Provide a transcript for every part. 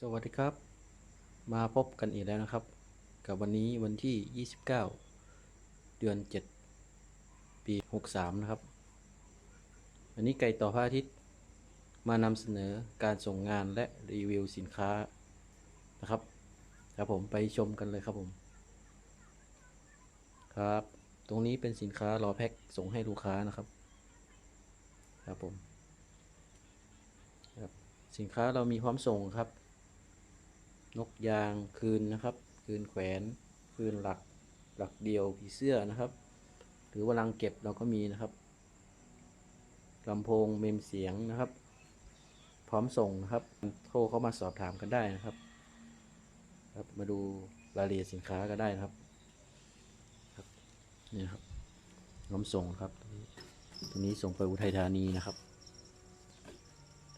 สวัสดีครับ มาพบกันอีกแล้วนะครับ กับวันนี้วันที่ 29 เดือน 7 ปี 63 นะครับ วันนี้ไก่ต่อพระอาทิตย์มานำเสนอการส่งงานและรีวิวสินค้านะครับ ครับผมไปชมกันเลยครับผม ครับ ตรงนี้เป็นสินค้ารอแพ็คส่งให้ลูกค้านะครับ ครับผมครับสินค้าเรามีพร้อมส่งครับ นกยางคืนนะครับ คืนแขวนคืนหลักหลักเดียวผีเสื้อนะครับ หรือว่าลังเก็บเราก็มีนะครับลำโพงเมมเสียงนะครับ พร้อมส่งนะครับโทรเข้ามาสอบถามกันได้นะครับ ครับมาดูรายละเอียดสินค้าก็ได้นะครับครับนี่นะครับพร้อมส่งครับตรงนี้ส่งไปอุทัยธานีนะครับ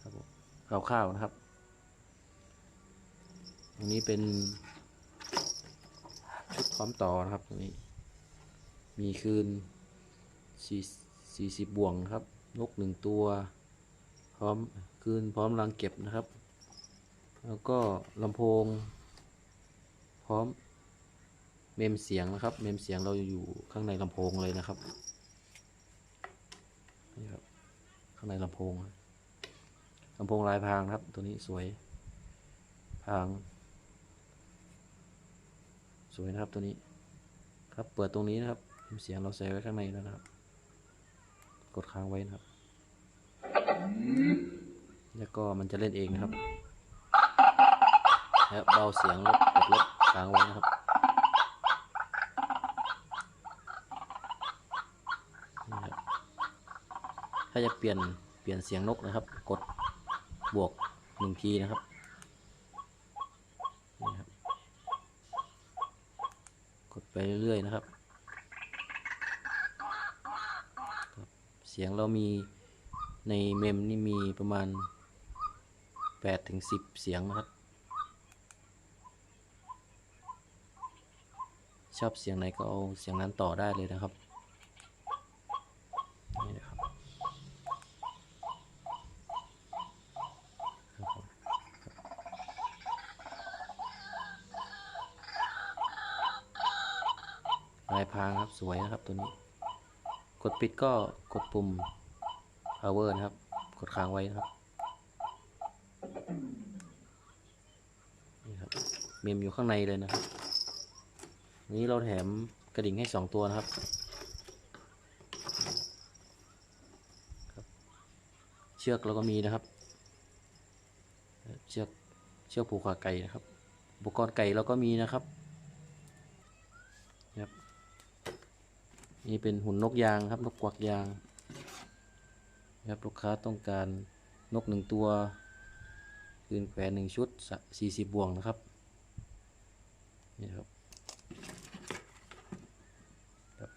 ครับผมคร่าวๆนะครับ ตรงนี้เป็นชุดพร้อมต่อนะครับตรงนี้มีคืนสี่สิบบ่วงครับ นกหนึ่งตัว พร้อมคืนพร้อมรังเก็บนะครับ แล้วก็ลำโพง พร้อมเมมเสียงนะครับ เมมเสียงเราอยู่ข้างในลำโพงเลยนะครับนี่ครับข้างในลำโพงลำโพงลายพรางครับ ตัวนี้สวยพราง สวยนะครับตัวนี้ ครับเปิดตรงนี้นะครับเสียงเราใส่ไว้ข้างในแล้วนะครับ กดค้างไว้นะครับ แล้วก็มันจะเล่นเองนะครับแล้วเบาเสียงลดกดลดค้างไว้นะครับถ้าจะเปลี่ยนเปลี่ยนเสียงนกนะครับ กดบวกหนึ่งทีนะครับนี่ครับ เรื่อยๆนะครับ เสียงเรามีในเมมนี่มีประมาณ8ถึง10 เสียงนะครับ ชอบเสียงไหนก็เอาเสียงนั้นต่อได้เลยนะครับ นี่นะครับครับผม ลายพรางครับสวยนะครับตัวนี้ กดปิดก็กดปุ่ม power นะครับ กดค้างไว้นะครับนี่ครับเมมอยู่ข้างในเลยนะครับ นี้เราแถมกระดิ่งให้สองตัวนะครับเชือกเราก็มีนะครับ เชือกเชือกผูกขาไก่นะครับ อุปกรณ์ไก่เราก็มีนะครับ นี่เป็นหุ่นนกยางครับ นกกวักยางนะครับลูกค้าต้องการนกหนึ่งตัวคืนแขวนหนึ่งชุดสี่สิบบ่วงนะครับนี่ครับครับ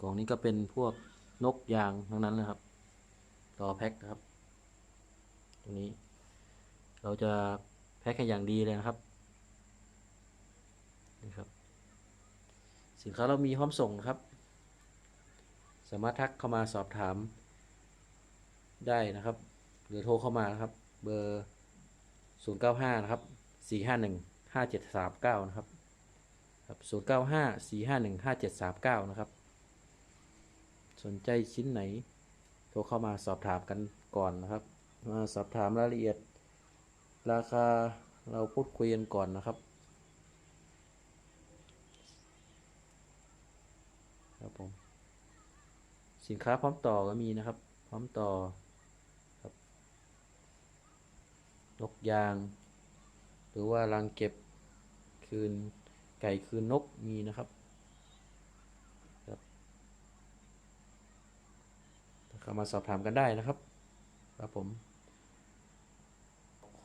กล่องนี้ก็เป็นพวกนกยางทั้งนั้นเลยครับ ต่อแพ็คนะครับตรงนี้ เราจะแพ็คให้อย่างดีเลยนะครับนี่ครับ สินค้าเรามีพร้อมส่งครับ สามารถทักเข้ามาสอบถามได้นะครับ หรือโทรเข้ามานะครับ เบอร์ 095 นะครับ 451 5739 นะครับครับ095 451 5739 นะครับ สนใจชิ้นไหน โทรเข้ามาสอบถามกันก่อนนะครับ มาสอบถามรายละเอียด ราคาเราพูดคุยกันก่อนนะครับผม สินค้าพร้อมต่อก็มีนะครับ พร้อมต่อครับนกยาง หรือว่ารังเก็บคืนไก่คืนนกมีนะครับครับเข้ามาสอบถามกันได้นะครับครับผม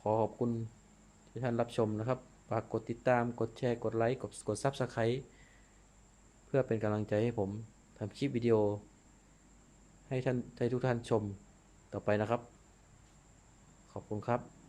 ขอขอบคุณที่ท่านรับชมนะครับฝากกดติดตามกดแชร์กดไลค์กดกดซับสไครต์เพื่อเป็นกำลังใจให้ผมทำคลิปวิดีโอ ให้ท่านให้ทุกท่านชมต่อไปนะครับ ขอบคุณครับ